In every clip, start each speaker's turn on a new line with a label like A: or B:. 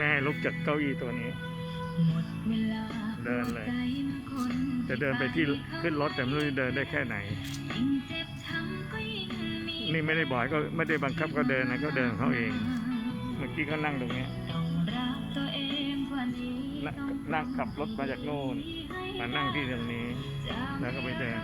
A: แม่ลุกจากเก้าอี้ตัวนี้ เดินเลย จะเดินไปที่ขึ้นรถแต่ไม่รู้จะเดินได้แค่ไหน นี่ไม่ได้บ่อกก็ไม่ได้บังคับก็เดินนะก็เดินเขาเอง เมื่อกี้เขานั่งตรงนี้นั่งนั่งขับรถมาจากโน่นมานั่งที่ตรงนี้ แล้วก็ไปเดิน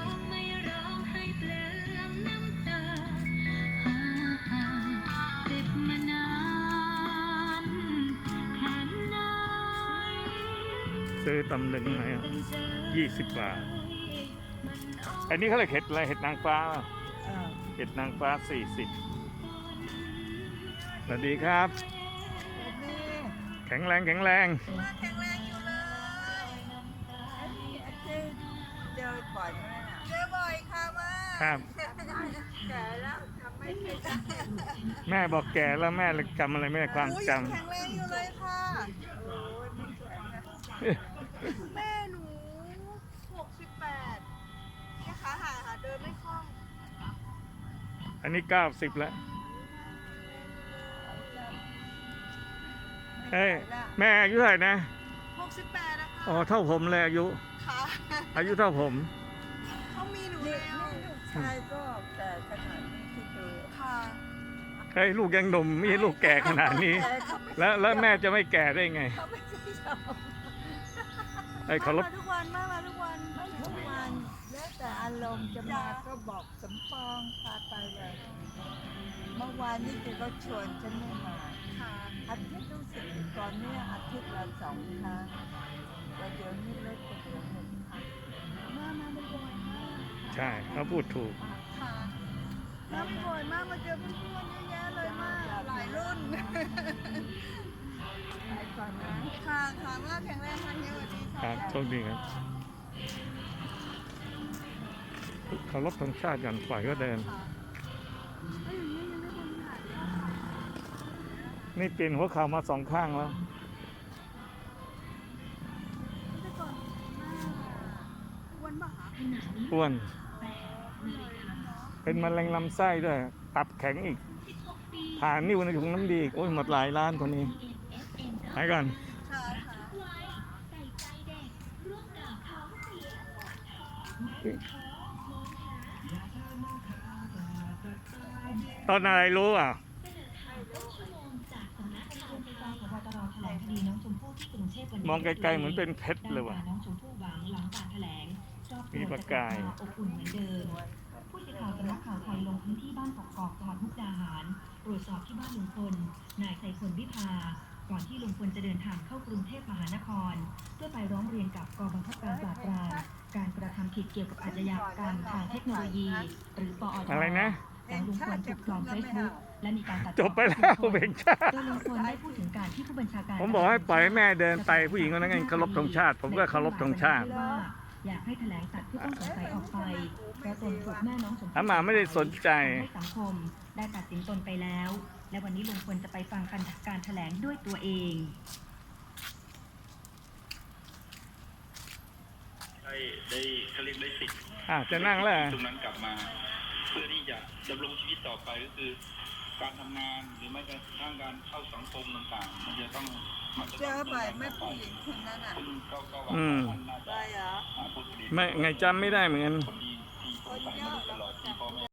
A: ซื้อตำลึงไหนยี่สิบบาท อันนี้เขาเรียกเห็ดอะไร เห็ดนางฟ้าป่ะ
B: เออ
A: เห็ดนางฟ้าสี่สิบสวัสดีครับ
B: นี่
A: แข็งแรงแข็งแรง
B: มาแข็งแรงอยู่เลยไอ้นี่ไอ้เจ๊เจอบ่อยไหมน่ะเจอบ่อยค่ะมา
A: ครับ
B: แก่แล้วทำไม่เป็น
A: แม่บอกแก่แล้วแม่เลยจำอะไรไม่ได้ความ
B: โอ้ย
A: จ
B: ยังแข็งแรงอยู่เลยค่ะโอ้ยไม่ แข็งนะำแม่หนูหกสิบแปดเนี่ยขาหายค่ะเดินไม่คล่อง
A: อันนี้เก้าสิบแล้วเฮ้ยแม่อายุเท่าไหร่นะ
B: หกสิบแปดนะคะ
A: อ๋อเท่าผมเลยอายุ
B: ค่ะ
A: อายุเท่าผม
B: เขามีหนูแล้ว
C: ชายก็แต่ขนาดนี้ที่ดู
B: ค่ะ
A: เฮ้ยลูกยังหนุ่มไม่ใช่ลูกแก่ขนาดนี้
C: แต่เขาไม่
A: แล้วแล้วแม่จะไม่แก่ได้ไง
C: เขาไม่ใช่ชอบ
A: ไอ้เคารพ
B: มาทุกวันมามาทุกวัน
C: ไม่ทุกวัน แล้วแต่อารมณ์จะมาก็บอกสมปองพาไปเลย เมื่อวานนี้แกก็ชวนฉันไม่มา
B: ค่ะ
C: อาทิตย์รู้สึกตอนเนี้ยอาทิตย์ละสองครั้งแล้วเดี๋ยวนี้เลิกกันเดี๋ยวหนึ่งครั้ง
B: มามาบ่อยๆมาก
A: ใช่เขาพูดถูก
B: ค่ะมาบ่อยๆมากมาเจอเพื่อนๆเยอะแยะเลยมาก หลายรุ่น
C: ไปก่อนนะ
B: ค่ะค่ะมากแข็งแรงค่ะเฮียสวัสดี
A: ครั
B: ค่ะ
A: บโชคดีครับเคารพธงชาติกันปล่อยก็เดิน
B: ค่างนี้ยังไม่คนถ่ายเลยค่ะ
A: นี่เปลี่ยนหัวข่าวมาสองข้างแล้ว
B: แต่ก่อนหน้าอ้วนปะคะ
A: อ้วน เป็นมะเร็งลำไส้ด้วย ตับแข็งอีก ผ่านนิ้วในถุงน้ำดีอีก โอ้ยหมดหลายล้านคนนี้ ไปก่อน
B: ค่ะค่ะ
A: ตอนอะไรรู้อะ
D: ม
A: องไกลๆเหมือนเป็นเพชรเลยว่ะ
D: มี
A: ประกาย
D: อบอุ่นเหมือนเดิมผู้สื่อข่าวสำนักข่าวไทยลงพื้นที่บ้านกอกๆจังหวัดมุกดาหารตรวจสอบที่บ้านลุงพลนายไซพลวิภาก่อนที่ลุงพลจะเดินทางเข้ากรุงเทพมหานคร เพื่อไปร้องเรียนกับกองบังคับการปราบปราม การกระทำผิดเกี่ยวกับอาชญากรรมทางเทคโนโลยี หรือปอท
A: อะไรนะ
D: หลังลุงพลถูกปลอมเฟซบุ๊กและมีการตัด
A: จบไปแล้วเบงชาติ
D: โดยลุงพลได้พูดถึงการที่ผู้บัญชาการ
A: ผมบอกให้ปล่อยให้แม่เดินไปผู้หญิงคนนั้นเคารพธงชาติ ผมก็เคารพธงชาติ
D: ว่าอยากให้แถลงตัดผู้ต้องสงสัยออกไปเพราะตนถูกแม่น้องสม
A: อามาไม่ได้สนใจ
D: ให้สังคมได้ตัดสินตนไปแล้ว และวันนี้ลุงพลจะไปฟังการแถลงด้วยตัวเอง
E: ได้ได้เขาเรียกได้สิทธิ์
A: อะจะนั่งแล้วเหรอ
E: ตรงนั้นกลับมา เพื่อที่จะดำรงชีวิตต่อไปก็คือ การทำงานหรือไม่กระทั่งการเข้าสังคมต่างๆ มันจะต้องมันจะ
B: เจ
E: ต้
B: อ
E: อง
B: บ่อยไหม่ผู้หญิงคนนั้นอะ
E: ซึ่งก็ก็หวัง
A: อืม
E: ว่าท่านน่า
B: ไป
E: จะ
B: เหรอ
E: อ่าพูดคดี
A: ไม่ไงจำไม่ได้เหมือนกัน
E: คนที่ที่สงสัยมาโดยตลอดที่พ่อแม่